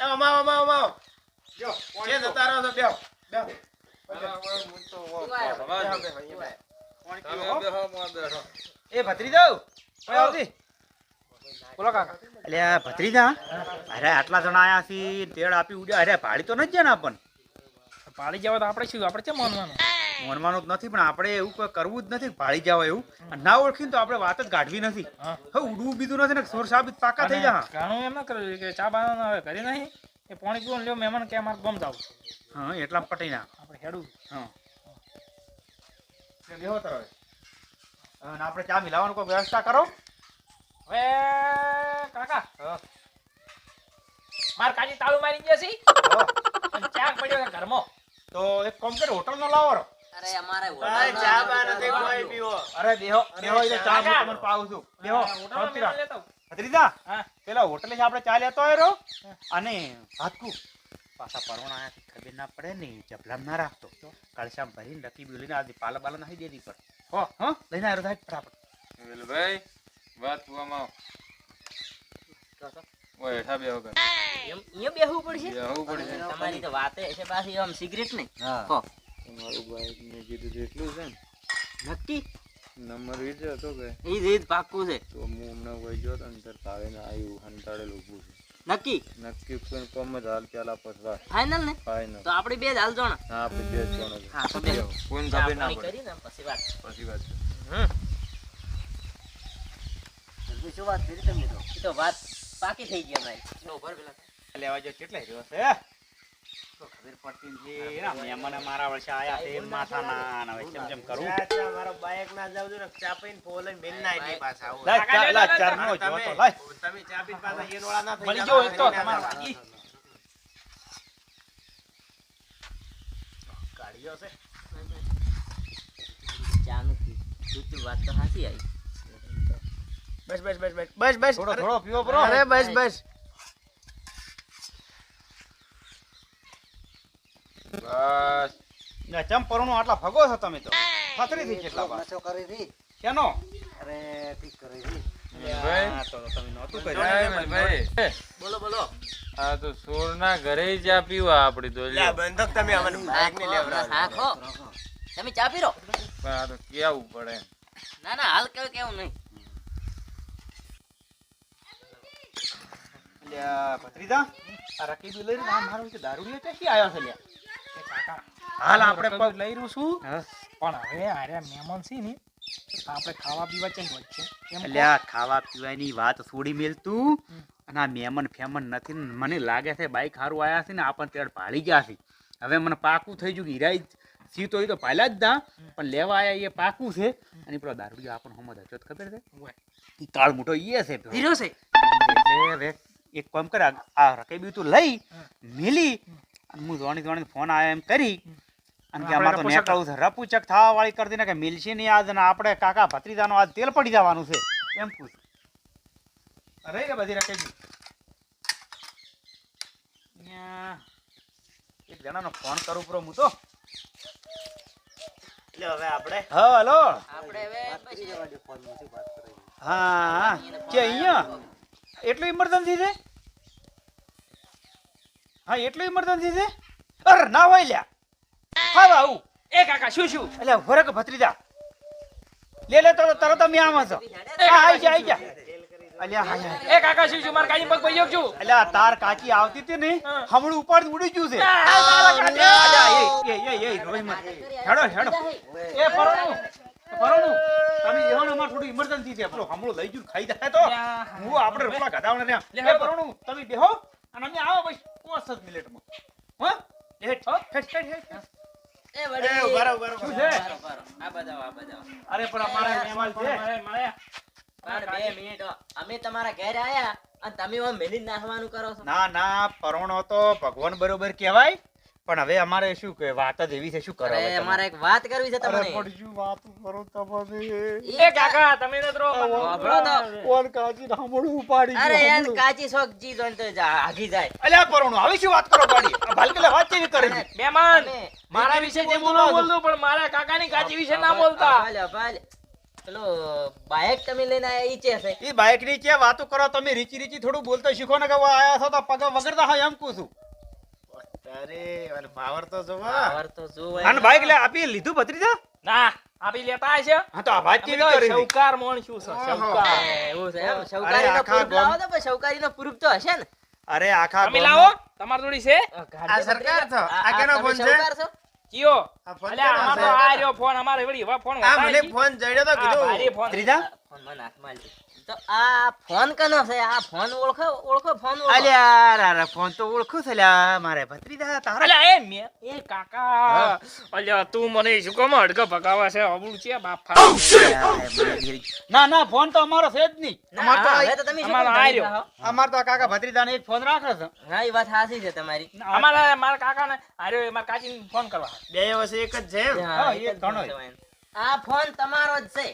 એ અમાવ અમાવ અમાવ જો છે જતા રહો તો બેહો બેહો. એ ભત્રીજા આવતી બોલો કાકા. એટલે ભત્રીજા અરે આટલા જણા આયા છીએ તેડ આપી ઉડ્યા. અરે ભાડી તો નથી ને આપણને પાડી જવા તો આપણે શું આપણે કેમ માનવાનું? મોનવાનું જ નથી પણ આપણે એવું કરવું જ નથી ભાળી જાવ એવું. ના ઓળખીને તો આપણે વાત જ કાઢવી નથી. હા. હવે ઉડવું બીજું નથી ને સોર સાબિત પાકા થઈ જા ઘણું એમ કર્યું કે ચા બાના હવે કરી નહીં. એ પાણી પીવું લ્યો મહેમાન કે અમારે ગમ જાવ હા એટલા પટી ના આપણે હેડું. હા. લેવો તરફ અને આપણે ચા મિલાવવાનું કોઈ વ્યવસ્થા કરો? હવે કાકા. માર કાજી તાળું મારી ગયા છે. હો. પડ્યો ઘરમાં. તો એક કોમ્પ્યુટર હોટલ નો લાવો. અરે અમારે ચા નથી કોઈ પીવો. અરે બેહો બેહો એટલે ચા હું તમને પાવું છું. બેહો હોટલમાં શાંતિ રાખ. મહેમાન લેતા. આવું. ભત્રીજા પેલા હોટલે થી આપણે ચા લેતો આવ્યો અને હાથકુ પાછા પરોણા ખબર ના પડે ને જબલામ ના રાખતો. કળશામ ભરીને બોલીને આજે પાલા બાલા નાખી પર હો હો લઈને આવ્યો થાય ફટાફટ. વાત કુવામાં ઓય હેઠા બેહો કર એમ અહીંયા બેહવું પડશે? બેહવું પડશે. તમારી તો વાતે છે પાછી આમ સિગરેટ નહીં. હો. તમારું બાઈક મેં કીધું એટલું છે ને? નક્કી? નંબર વીજ હતો કે? એ રીત પાક્કું છે. તો હું હમણાં વહી ગયો તો ને તાર ભાવે આવ્યું હંતાડેલ ઊભું છે. નક્કી? નક્કી કોઈ કોમ જ હાલ પેલા પસવા ફાઇનલ ને? ફાઇનલ તો આપણે બે જ હાલ જોણ. હા આપણે બે જ જોણ હા તો બે. કોઈને ખબર ના કરી ને પછી વાત. પછી વાત હમ. શું વાત કરી તમને તો? એ તો વાત પાકી થઈ ગઈ અમારી. લેવા જો કેટલા દિવસ છે તો ખબર પડતી નથી ના મહેમાન મારા વર્ષે આયા તે માથા ના ના હવે કેમ કરું. ચા ચા મારો બાઈક ના જાવ ને ચા પીને ફોલે મેલ ના આવી પાછા આવો. લાય ચા લાય ચાર નો જો તો લાય. તમે ચા પીને પાછા ઈયનવાળા ના થઈ મળી. ગયો એક તો ના તમારો. કાકી. ગાડીઓ છે ચાનું તું વાત તો સાચી આવી. બસ બસ બસ બસ બસ બસ. થોડો થોડો પીવો બ્રો અરે બસ બસ. બસ. ને ચમ પરણો આટલા ભગો છો તમે તો. ફતરી થી કેટલા વાર? નશો કરી હા, કેનો અરે ઠીક કરી ભાઈ, બોલો બોલો. આ તો સોરના ઘરે ચા પીવા આપડી તો બંધક તમે અમને બાઈક ને લેવડાવો. તમે ચા પીરો? પણ આ તો કેવું પડે ના ના હાલ કેવું કેવું નહીં. અલ્યા ભત્રીજા આ રકીબી લઈને આ મારો કે દારૂ લે ક્યાં આવ્યો છે લ્યા? હાલ આપણે લઈ રહ્યું છું. પણ હવે આર્યા મહેમાન છે ને આપણે ખાવા પીવા ચેન્જ હોય છે? એટલે ખાવા પીવાની વાત છોડી મેલતું અને આ મહેમાન ફેમન નથી મને લાગે છે બાઈક હારું આવ્યા છે ને આપણને તેડ ભાળી ગયા છે. હવે મને પાકું થઈ ગયું કે હીરાઈ સી તો એ તો પાયલા જ દા પણ લેવા આયા એ પાકું છે. અને પેલો દારૂડિયો આપણને હમજ હચોત ખબર છે? કાળ મોટો ઈએ છે હીરો છે? એટલે હવે એક કામ કર આ- રકેબી તું લઈ. મિલી અને હું ધોણી ધોણી ફોન આયા એમ કરી અને કે આમાં તો નેકળવું છે. રપુચક થવા વાળી કરી કે મિલશે નહીં આજ અને આપણે કાકા ભત્રીજાનો આજ તેલ પડી જવાનું છે. એમ પૂછ. રહી રે બધી રકેબી એક જણાનો ફોન કરું પૂરો હું તો. હવે આપણે હા હલો. આપણે હવે હા હા. કે અહીંયા? એટલું ઇમરજન્સી છે? હા એટલું ઇમરજન્સી છે? અરે ના હોય લ્યા. હા આવું. એ કાકા શું શું? એટલે વરક ભત્રીજા? લે લે તો તરત અમે આમાં છો. આ આઈ જા આઈ જા અલ્યા હા. એ કાકા શું શું? મારા કાજી પગ પડી છું અલ્યા તાર કાકી આવતી હતી ને. હમણું ઉપર ઉડી ગયું છે. એ એ એ એ રોઈ મત હેડો હેડો. એ પરોણું. પરોણું. તમે જેવો ને અમાર થોડું ઇમરજન્સી છે. પેલો હમણું લઈ જુ ખાઈ જાય તો. હું આપણે રોટલા લે, તમે બેહો. અને અમે આવો બસ પાંચ જ મિનિટમાં. હો? હેઠ હો હેઠ હેઠ હેઠ એ એ વડી ઊભા રહો, ઊભા રહો. શું છે? બરો, બરો. આ બતાવો આ બતાવો અરે પણ અમારે મહેમાન છે. મારે મારે. પણ બે મિનિટ. અમે તમારા ઘરે આયા અને તમે મેલી નાખવાનું કરો છો. ના ના પરોણો તો ભગવાન બરોબર કહેવાય. પણ હવે અમારે શું કે વાત જ એવી છે શું કરો અમારે એક વાત કરવી છે તમને પણ શું વાત કરો તમને એ કાકા તમે નથી રહો સાંભળો તો. કોણ કાજી રામણું ઉપાડી અરે યાર. કાચી શોખ જી જોઈને તો જા- આગી જાય. અલ્યા પરોણો હવે શું વાત કરો પાડી? આ વાત કેવી કરે? મહેમાન મારા વિશે જે બોલો બોલવું પણ મારા કાકાની કાજી વિશે ના બોલતા. ભલે ભલે પેલો બાઇક તમે લઈને આયા ઈ છે છે. ઈ બાઇકની કે વાતો કરો તમે રીચી રીચી થોડું બોલતા શીખો ને કે આયા છો તો પગ વગરતા હોય એમ કહું છું. અરે પાવર તો જોવો. પાવર તો જોવાય અને બાઈક લે આપી લીધું ભત્રીજા? ના આપી લેતા છે. હા તો આ વાત કેવી કરી શૌકાર માણશું છે શૌકાર. એવું છે એમ. શૌકારીનો પ્રૂફ લાવો તો શૌકારીનો પ્રૂફ તો હશે ને. અરે આખા તમે લાવો તમાર જોડી છે? આ સરકાર છો? આ- કેનો ફોન છે? શૌકાર છો? કયો? કેનો અમાર? તો આ રહ્યો ફોન અમારે વળી હવે ફોન આ મને ફોન જડ્યો તો કીધું. ત્રીજા ફોન મને હાથમાં. તો આ ફોન કનો છે? આ ફોન ઓળખો ઓળખો ફોન ઓળખો. અલ્યા ફોન તો ઓળખું છે લ્યા મારે ભત્રીજા તારા અલ્યા એ મે એ કાકા. અલ્યા તું મને શું કામ અડગ ભગાવે છે? અબુલ છે બાપા. ના ના ફોન તો અમારો છે જ નહીં. અમાર તો હવે તો તમે અમારો? અમાર તો આ કાકા ભત્રીજાને એક ફોન રાખે છે. હા એ વાત સાચી છે તમારી. અમારા મારા કાકાને આર્યો મારા કાચીને ફોન કરવા. બે વર્ષ એક જ છે હા, હા, એક ઘણો છે. આ ફોન તમારો જ છે.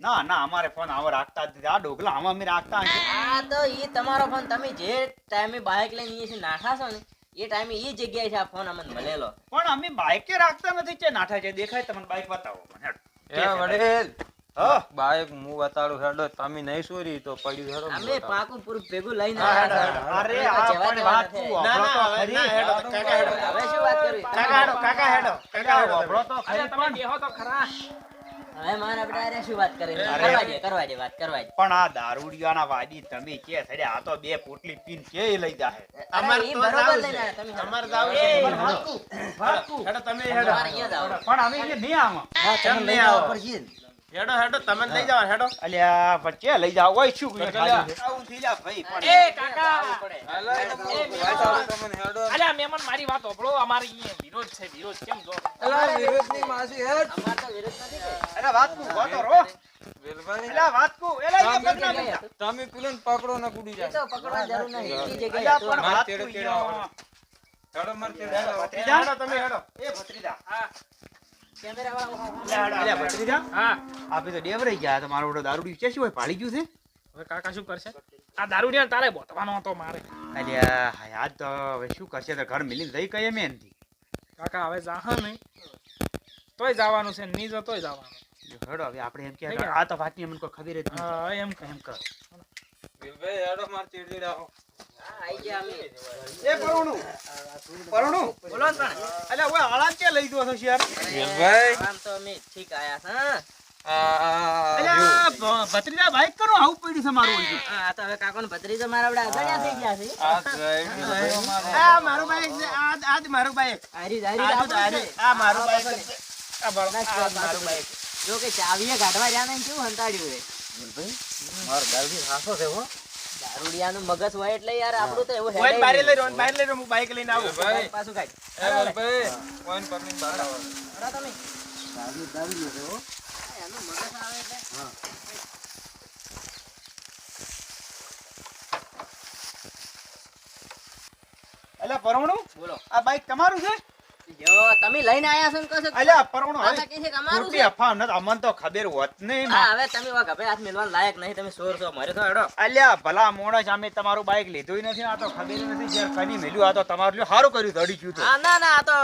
ના ના અમારે ફોન આવો રાખતા જ નથી. આ ઢોકલા આમાં અમે રાખતા નથી. આ તો ઈ તમારો ફોન તમે જે ટાઈમે બાઇક લઈને અહીંયાથી નાઠા છો ને એ ટાઈમે એ જગ્યાએ છે આ ફોન અમને મળેલો. પણ અમે બાઈકે રાખતા નથી છે નાઠા છે? દેખાય તમને બાઈક બતાવો મને. હેડ. એ વડેલ. હા. બાઈક હું બતાડું હેડો. તમે નહીં સોરી તો પડ્યું હેડો હું અમે બતાડું. પાકું પૂરું ભેગું લઈને આવ્યા હતા. અરે આ જવા પણ દેવાના વાત છે. ના ના હવે ના હેડો કાકા હેડો. હવે શું વાત કરવી કાકા હેડો કાકા હેડો. કાકા હેડો વાપરો તો ખરી અલ્યા તમે બેહો તો ખરા. હવે મારા બેટા શું વાત કરી? કરવા દે કરવા દે વાત કરવા દે. પણ આ દારૂડિયાના વાદી તમે કે થડે આ તો બે પોટલી પીન કે લઈ જાહે? અમાર તો બરોબર તમે. જાવું પણ. તમે હેડો. પણ અમે આવા. નહીં આવો? હેડો હેડો તમે લઈ જાવ હેડો. અલ્યા વચ્ચે લઈ જાવ? ઓય શું અલ્યા. આવું થઈ જા ભાઈ પણ એ કાકા. એ. અલ્યા મેમન મારી વાત ઓપડો અમારે અહીં વિરોધ છે વિરોધ કેમ જો અલ્યા વિરોધની માસી હેડ. અમાર તો વિરોધ નથી કે. અરે વાત કુ વાતો રો વેલભાઈ, એલા વાત કુ એલા તમે એ પગના તમે પેલું ને પકડો ને કુડી એ જાય તો પકડવા જરૂર નહીં. ઈ જગ્યાએ અલ્યા પણ વાત કુ. હેડો મર તેડે ભત્રીજા? હેડો તમે હેડો. એ ભત્રીજા. હા. આપે તો ડેવરાઈ ગયા તો મારો દારૂડી છે? શું પાડી ગયું છે? હવે કાકા શું કરશે? આ દારૂડિયા તારે બોતવાનો હતો મારે. અલ્યા યાદ તો હવે શું કરશે? તો ઘર મિલીને જઈ કઈ એમ એનથી. કાકા હવે જાહા નહીં તોય જવાનું છે નહીં જતોય જવાનું. હેડો હવે આપણે એમ કે આ તો વાતની અમને કોઈ ખબર જ નથી. એમ કહે એમ કર વેલભાઈ, હેડો માર તેડે એ પરુણું પરુણું બોલો ને પણ. અલ્યા આળા ક્યાં લઈ ગયો છો યાર વેલભાઈ, આમ તો અમે ઠીક આયા હા. આ- આ- અલ્યા ભ- ભત્રીજા બાઈક કરો આવું પડ્યું છે મારું આ તો હવે કાકાનો ભત્રીજો મારા વડા અજાણ્યા થઈ ગયા છે. આ ડ્રાઈવર મારો. આ મારું બાઈક છે આ આ મારું બાઈક હારી હારી જ આ મારું બાઈક છે. આ મારું. જો કે ચાવીએ કાઢવા રહ્યા ને કેવું હંતાડ્યું રે મારો ગાડી હાસો છે હો. દારૂડિયાનું મગજ હોય એટલે યાર આપણું તો એવું ઓય હેડાય બારે લઈ રહ્યો બારે લઈ રહ્યો હું બાઈક લઈને આવું ભાઈ. પાછું કાઢ. એ વેલભાઈ, પર પકડીને બહાર આવો. અરે તમે. હા, એનું મગજ આવે એટલે. હા એટલે પરમણું બોલો આ બાઈક તમારું છે જો તમે લઈને આયા છો ને કહો છો અલ્યા પરવણું પાછા હવે છે અમારું છે. અફવા નથી અમને તો ખબર હોત નહીં હા, હવે તમે વા ગભે હાથ મેલવાના લાયક નહીં તમે સોર છો મારે તો હેડો. અલ્યા ભલા મોણસ અમે તમારું બાઈક લીધું નથી આ તો ખબર નથી જ્યારે કની મેલ્યું આ તો તમારું લ્યો સારું કર્યું દડી ગયું હા ના ના આ તો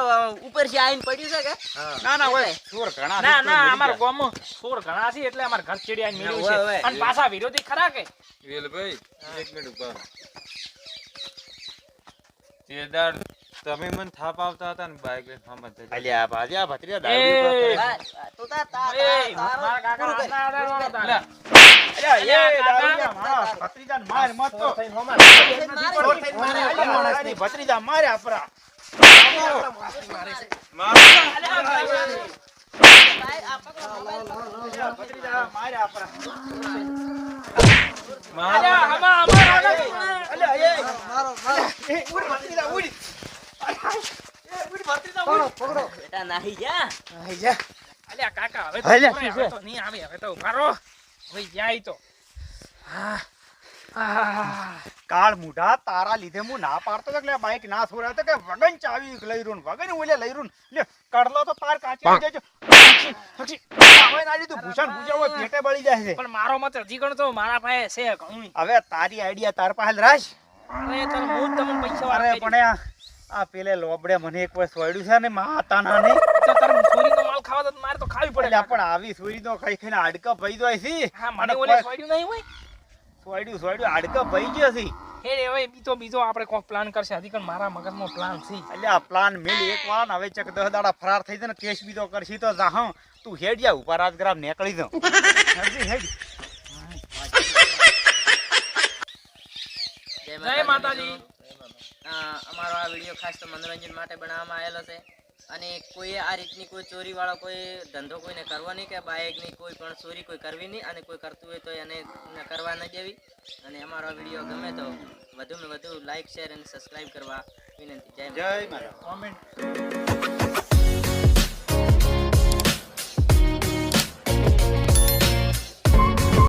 ઉપરથી આઈને પડ્યું છે કે? ના ના હોય એટલે. ઘણા ના ના અમાર અમારા સોર ઘણા છે એટલે અમારા ઘર છે. અને પાછા વિરોધી ખરા કે? વેલભાઈ, એક મિનિટ ઊભા રહો. તમે મને થાપ આવતા હતા ને બાઈક લઈને સામે જતા. અલ્યા ભાજ્યા ભત્રીયા એ. દારૂ તો તું મારા કાકા. હાથના આધાર અલ્યા, એ અલ્યા, મારા ભત્રીજાને માર. મત તો. મારે મારે ભત્રીજા માર્યા પરા. આપણા માણસની મારે બેટા નાહી જા. આઈ જા. અલ્યા, કાકા હવે તો હવે તો નહીં આવે હવે તો ઊભા હવે જાય તો. હા. કાળ મુઢા તારા લીધે હું ના પાડતો હતો એટલે બાઈક ના થોડા તો કે વગન ચાવી લઈ રૂન વગન ઓલે લઈ રૂન. લે કડલો તો તાર કાચી હક્ષી. હવે ના લીધું ભૂષણ પેટે બળી જાય છે. પણ મારો મત હજી ગણતો મારા પાસે છે ઘણું હવે તારી આઈડિયા તાર પાસે રાખ. અરે તો હું તમને પૈસા અરે વાળા પણ આ પેલે લોબડે મને એક વાર સોયડ્યું છે ને માતાના ને. તો તારે ચોરીનો માલ ખાવા તો મારે તો ખાવી પડે પણ આવી સુરી તો ખાઈ ખાઈને હાડકા ભઈ જાય છે. હા મને ઓલે સોડ્યું નહીં હોય? સોયડ્યું સોયડ્યું હાડકા ભઈ ગયો છે. હે રે હવે બીજો બીજો આપણે કોક પ્લાન કરશે. હજી પણ મારા મગજમાં પ્લાન છે. એટલે આ પ્લાન મેલી એક વાર હવે ચક દસ દાડા ફરાર થઈ જાય ને કેસ બીજો કરશી તો જા તું હેડ જા ઉપર રાજગ્રામ નીકળી દઉં હેડજી, હેડ. જય માતાજી. અમારો આ વીડિયો ખાસ તો મનોરંજન માટે બનાવવામાં આવેલો છે. અને કોઈ આ રીતની કોઈ ચોરીવાળો કોઈ ધંધો કોઈને કરવો નહીં કે બાઇકની કોઈ પણ ચોરી કોઈ કરવી નહીં અને કોઈ કરતું હોય તો એને કરવા ન દેવી. અને અમારો વીડિયો ગમે તો વધુને વધુ લાઇક શેર અને સબસ્ક્રાઈબ કરવા વિનંતી. જય જય કોમેન્ટ.